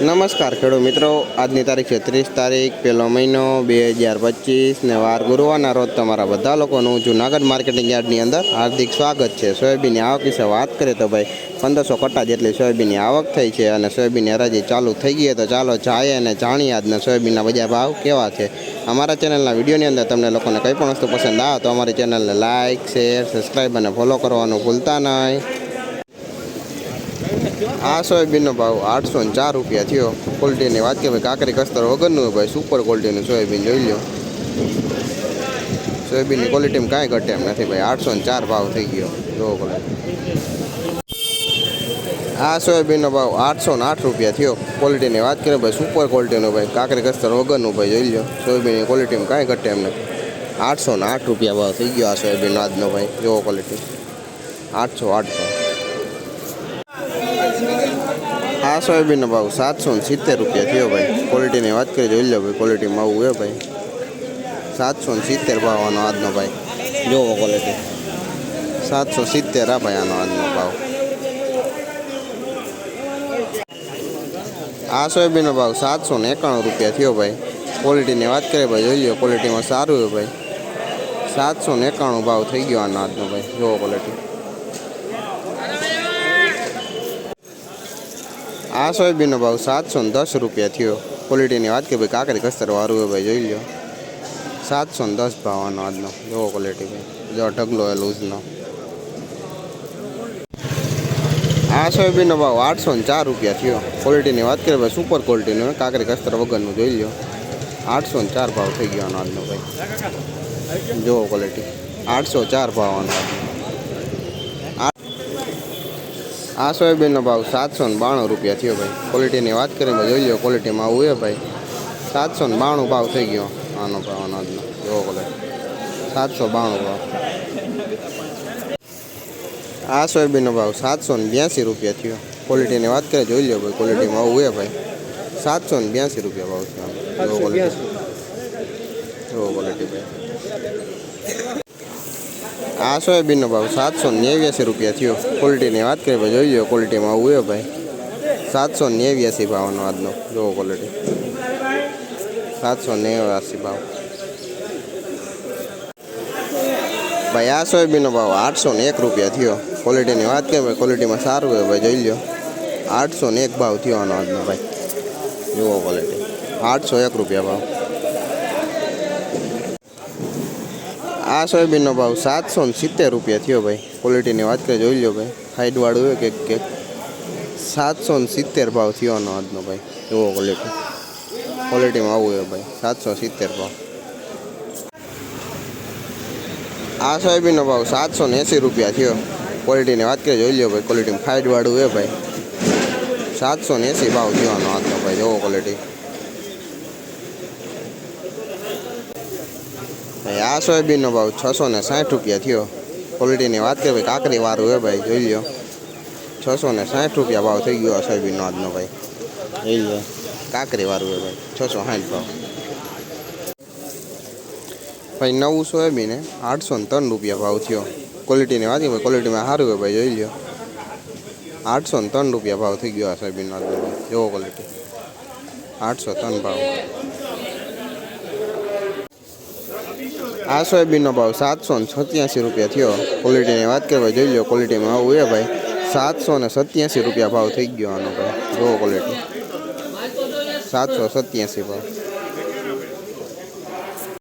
નમસ્કાર ખેડૂત મિત્રો, આજની તારીખ છે ત્રીસ તારીખ, પહેલો મહિનો બે હજાર પચીસ ને વાર ગુરુવારના રોજ તમારા બધા લોકોનું જુનાગઢ માર્કેટિંગ યાર્ડની અંદર હાર્દિક સ્વાગત છે. સોયાબીનની આવક વિશે વાત કરીએ તો ભાઈ, પંદરસો કટ્ટા જેટલી સોયાબીનની આવક થઈ છે અને સોયાબીનની હરાજી ચાલુ થઈ ગઈ તો ચાલો જાય અને જાણીએ આજના સોયાબીનના બજાર ભાવ કેવા છે. અમારા ચેનલના વિડીયોની અંદર તમને લોકોને કંઈ પણ વસ્તુ પસંદ આવે તો અમારી ચેનલને લાઇક શેર સબસ્ક્રાઈબ અને ફોલો કરવાનું ભૂલતા નહીં. આ સોયાબીનનો ભાવ આઠસો ને ચાર રૂપિયા થયો. ક્વોલિટીની વાત કરીએ ભાઈ કાકરી કસ્તર વગરનું ભાઈ સુપર ક્વોલિટીનું સોયાબીન જોઈ લો સોયાબીનની ક્વોલિટીમાં કાંઈ ઘટે એમ નથી ભાઈ. આઠસો ને ચાર ભાવ થઈ ગયો. જોવો ક્વોલિટી આ સોયાબીનનો ભાવ આઠસો ને આઠ રૂપિયા થયો. ક્વોલિટીની વાત કરીએ ભાઈ સુપર ક્વોલિટીનું ભાઈ. કાકરી કસ્તર વગરનું ભાઈ જોઈ લો સોયાબીનની ક્વોલિટીમાં કાંઈ ઘટે એમ નથી. આઠસો ને આઠ રૂપિયા ભાવ થઈ ગયો આ સોયાબીનનો આજનો ભાઈ. જોવો ક્વોલિટી આઠસો આઠ ભાવ. આ સોયાબીનનો ભાવ સાતસો ને સિત્તેર રૂપિયા થયો ભાઈ. ક્વોલિટીની વાત કરી જોઈ લો ભાઈ ક્વોલિટીમાં આવું હે ભાઈ. સાતસો ને સિત્તેર ભાવ આનો આજનો ભાઈ. જોવો ક્વોલિટી સાતસો સિત્તેર આ ભાઈ આનો આજનો ભાવ. આ સોયાબીનનો ભાવ સાતસો ને એકાણું રૂપિયા થયો ભાઈ. ક્વોલિટીની વાત કરીએ ભાઈ જોઈ લો ક્વોલિટીમાં સારું હોય ભાઈ. સાતસો ને એકાણું ભાવ થઈ ગયો આનો આજનો ભાઈ. જોવો ક્વોલિટી આ સોયાબીનનો ભાવ સાતસો ને દસ રૂપિયા થયો. ક્વોલિટીની વાત કે ભાઈ કાકરી કસ્તર વાળું હોય ભાઈ જોઈ લો. સાતસો ને દસ ભાવવાનો આજનો. જોવો ક્વોલિટી ભાઈ જો ઢગલો એ લૂઝનો. આ સોયાબીનનો ભાવ આઠસો ને ચાર રૂપિયા થયો. ક્વોલિટીની વાત કરીએ ભાઈ સુપર ક્વોલિટીનું કાકરી કસ્તર વગરનું જોઈ લો. આઠસો ને ચાર ભાવ થઈ ગયો આજનો ભાઈ. જોવો ક્વોલિટી આઠસો ચાર ભાવવાનો આજનો. આ સોયાબીનનો ભાવ સાતસો ને બાણું રૂપિયા થયો ભાઈ. ક્વોલિટીની વાત કરીએ જોઈ લો ક્વોલિટીમાં આવું એ ભાઈ. સાતસો ને બાણું ભાવ થઈ ગયો. આનો ભાવ અનાજનો. જોવો ક્વોલિટી સાતસો બાણું ભાવ. આ સોયાબીનનો ભાવ સાતસો ને બ્યાસી રૂપિયા થયો. ક્વોલિટીની વાત કરીએ જોઈ લો ભાઈ ક્વોલિટીમાં આવું એ ભાઈ. સાતસો ને બ્યાસી રૂપિયા ભાવ થયો. જોવો ક્વોલિટી જોવો ક્વોલિટી ભાઈ? આ સોયાબીનનો ભાવ સાતસો નેવ્યાસી રૂપિયા થયો. ક્વોલિટીની વાત કરીએ જોઈ લો ક્વોલિટીમાં આવું હોય ભાઈ. સાતસો નેવ્યાસી ભાવનો આજનો. જોવો ક્વોલિટી સાતસો નેવ્યાસી ભાવ. ભાઈ, આ સોયાબીનનો ભાવ આઠસો ને એક રૂપિયા થયો. ક્વોલિટીની વાત કરીએ ભાઈ, ક્વોલિટીમાં સારું હોય ભાઈ, જોઈ લો આઠસો ને એક ભાવ થયો આનો આજનો ભાઈ. જુઓ ક્વોલિટી આઠસો એક રૂપિયા ભાવ. આ સોયાબીનનો ભાવ સાતસો ને સિત્તેર રૂપિયા થયો ભાઈ. ક્વોલિટીની વાત કરી જોઈ લો ભાઈ. હાઈડવાળું હોય કેક કેક સાતસો ને સિત્તેર ભાવ થયો આનો આજનો ભાઈ. એવો ક્વોલિટી ક્વોલિટીમાં આવું હોય ભાઈ. સાતસો સિત્તેર ભાવ. આ સોયાબીનનો ભાવ સાતસો ને એંસી રૂપિયા થયો. ક્વોલિટીની વાત કરી જોઈ લો ભાઈ. ક્વોલિટીમાં ફાઇટવાળું હોય ભાઈ. સાતસો ને એંસી ભાવ થયો આનો આજનો ભાઈ. એવો ક્વોલિટી આ સોયાબીનનો ભાવ છસો ને સાઠ રૂપિયા થયો. ક્વોલિટીની વાત કરીએ, ભાઈ કાકરી વાળું હોય ભાઈ, જોઈ લો છસો ને સાઠ રૂપિયા ભાવ થઈ ગયો આ સોયાબીનનો આજનો ભાઈ. જોઈ લો કાકરી વાળું હોય ભાઈ, છસો સાઠ ભાવ. ભાઈ, નવું સોયાબીન આઠસો ને ત્રણ રૂપિયા ભાવ થયો. ક્વોલિટીની વાત ભાઈ, ક્વોલિટીમાં સારું હોય ભાઈ, જોઈ લો આઠસો ને ત્રણ રૂપિયા ભાવ થઈ ગયો આ સોયાબીનનો આજનો ભાઈ જોવો ક્વોલિટી? આઠસો ત્રણ ભાવ. આ સોયાબીનનો ભાવ સાતસો ને સત્યાસી રૂપિયા થયો. ક્વોલિટીની વાત કરવા જોઈ લો ક્વોલિટીમાં આવું છે ભાઈ. સાતસો ને સત્યાસી રૂપિયા ભાવ થઈ ગયો આનો ભાઈ જોવો ક્વોલિટી સાતસો સત્યાસી ભાવ.